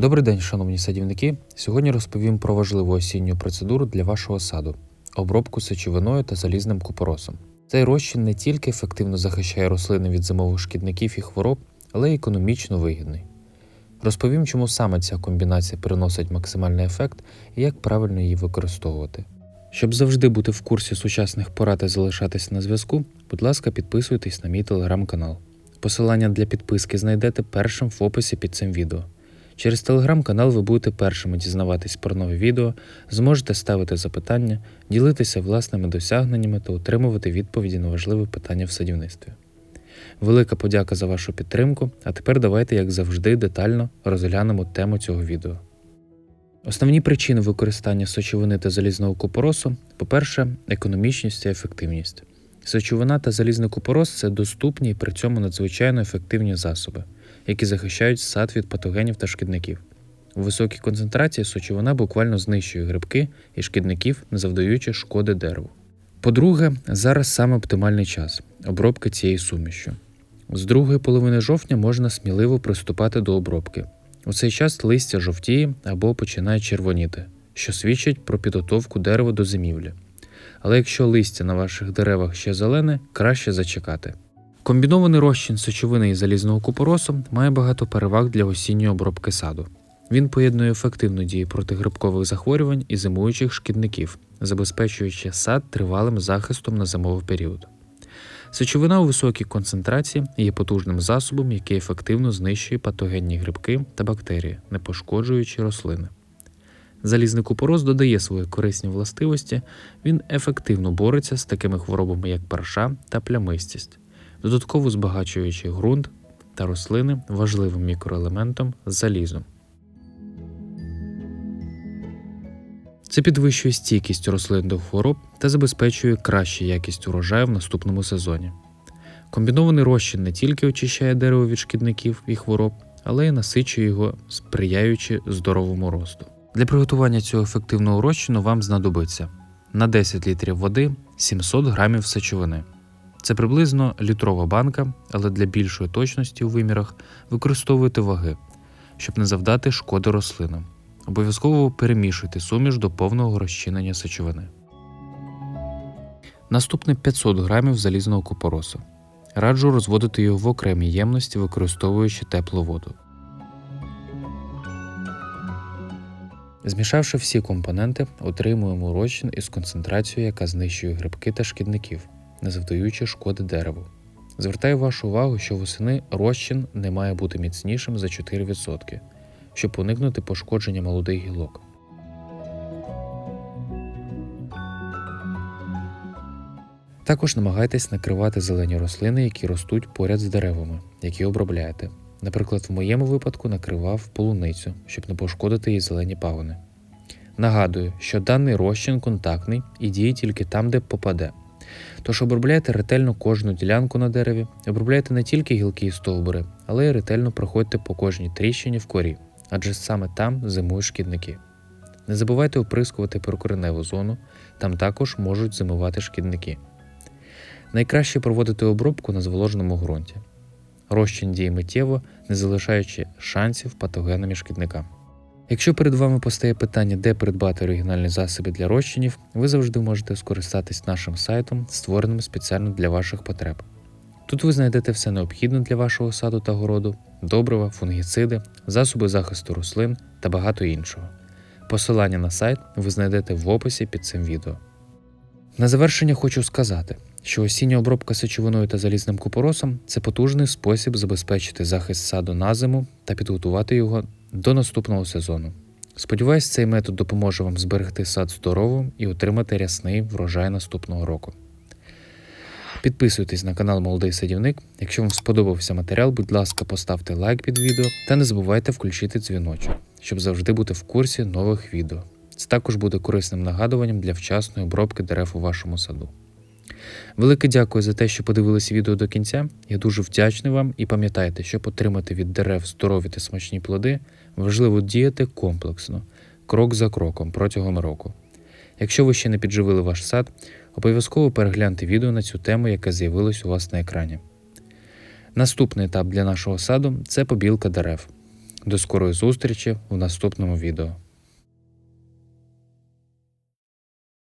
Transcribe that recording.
Добрий день, шановні садівники. Сьогодні розповім про важливу осінню процедуру для вашого саду обробку сечовиною та залізним купоросом. Цей розчин не тільки ефективно захищає рослини від зимових шкідників і хвороб, але й економічно вигідний. Розповім, чому саме ця комбінація приносить максимальний ефект і як правильно її використовувати. Щоб завжди бути в курсі сучасних порад і залишатись на зв'язку, будь ласка, підписуйтесь на мій телеграм-канал. Посилання для підписки знайдете першим в описі під цим відео. Через телеграм-канал ви будете першими дізнаватись про нові відео, зможете ставити запитання, ділитися власними досягненнями та отримувати відповіді на важливі питання в садівництві. Велика подяка за вашу підтримку, а тепер давайте, як завжди, детально розглянемо тему цього відео. Основні причини використання сочовини та залізного купоросу по-перше, економічність та ефективність. Сочовина та залізний купорос це доступні і при цьому надзвичайно ефективні засоби, які захищають сад від патогенів та шкідників. У високій концентрації сочовина буквально знищує грибки і шкідників, не завдаючи шкоди дереву. По-друге, зараз саме оптимальний час обробки цією сумішю. З другої половини жовтня можна сміливо приступати до обробки. У цей час листя жовтіє або починає червоніти, що свідчить про підготовку дерева до зимівлі. Але якщо листя на ваших деревах ще зелене, краще зачекати. Комбінований розчин сечовини і залізного купоросу має багато переваг для осінньої обробки саду. Він поєднує ефективну дію проти грибкових захворювань і зимуючих шкідників, забезпечуючи сад тривалим захистом на зимовий період. Сечовина у високій концентрації є потужним засобом, який ефективно знищує патогенні грибки та бактерії, не пошкоджуючи рослини. Залізний купорос додає свої корисні властивості, він ефективно бореться з такими хворобами, як парша та плямистість, додатково збагачуючи ґрунт та рослини важливим мікроелементом залізом. Це підвищує стійкість рослин до хвороб та забезпечує кращу якість урожаю в наступному сезоні. Комбінований розчин не тільки очищає дерево від шкідників і хвороб, але й насичує його, сприяючи здоровому росту. Для приготування цього ефективного розчину вам знадобиться на 10 літрів води 700 грамів сечовини. Це приблизно літрова банка, але для більшої точності у вимірах використовуйте ваги, щоб не завдати шкоди рослинам. Обов'язково перемішуйте суміш до повного розчинення сечовини. Наступне 500 грамів залізного купоросу. Раджу розводити його в окремій ємності, використовуючи теплу воду. Змішавши всі компоненти, отримуємо розчин із концентрацією, яка знищує грибки та шкідників, не завдаючи шкоди дереву. Звертаю вашу увагу, що восени розчин не має бути міцнішим за 4%, щоб уникнути пошкодження молодих гілок. Також намагайтесь накривати зелені рослини, які ростуть поряд з деревами, які обробляєте. Наприклад, в моєму випадку накривав полуницю, щоб не пошкодити її зелені пагони. Нагадую, що даний розчин контактний і діє тільки там, де попаде. Тож обробляйте ретельно кожну ділянку на дереві, обробляйте не тільки гілки і стовбури, але й ретельно проходьте по кожній тріщині в корі, адже саме там зимують шкідники. Не забувайте оприскувати прикореневу зону, там також можуть зимувати шкідники. Найкраще проводити обробку на зволоженому ґрунті. Розчин діє миттєво, не залишаючи шансів патогенам і шкідникам. Якщо перед вами постає питання, де придбати оригінальні засоби для розчинів, ви завжди можете скористатись нашим сайтом, створеним спеціально для ваших потреб. Тут ви знайдете все необхідне для вашого саду та городу, добрива, фунгіциди, засоби захисту рослин та багато іншого. Посилання на сайт ви знайдете в описі під цим відео. На завершення хочу сказати, що осіння обробка сечовиною та залізним купоросом це потужний спосіб забезпечити захист саду на зиму та підготувати його до наступного сезону. Сподіваюсь, цей метод допоможе вам зберегти сад здоровим і отримати рясний врожай наступного року. Підписуйтесь на канал Молодий Садівник. Якщо вам сподобався матеріал, будь ласка, поставте лайк під відео та не забувайте включити дзвіночок, щоб завжди бути в курсі нових відео. Це також буде корисним нагадуванням для вчасної обробки дерев у вашому саду. Велике дякую за те, що подивилися відео до кінця. Я дуже вдячний вам і пам'ятайте, щоб отримати від дерев здорові та смачні плоди, важливо діяти комплексно, крок за кроком протягом року. Якщо ви ще не підживили ваш сад, обов'язково перегляньте відео на цю тему, яке з'явилось у вас на екрані. Наступний етап для нашого саду це побілка дерев. До скорої зустрічі в наступному відео.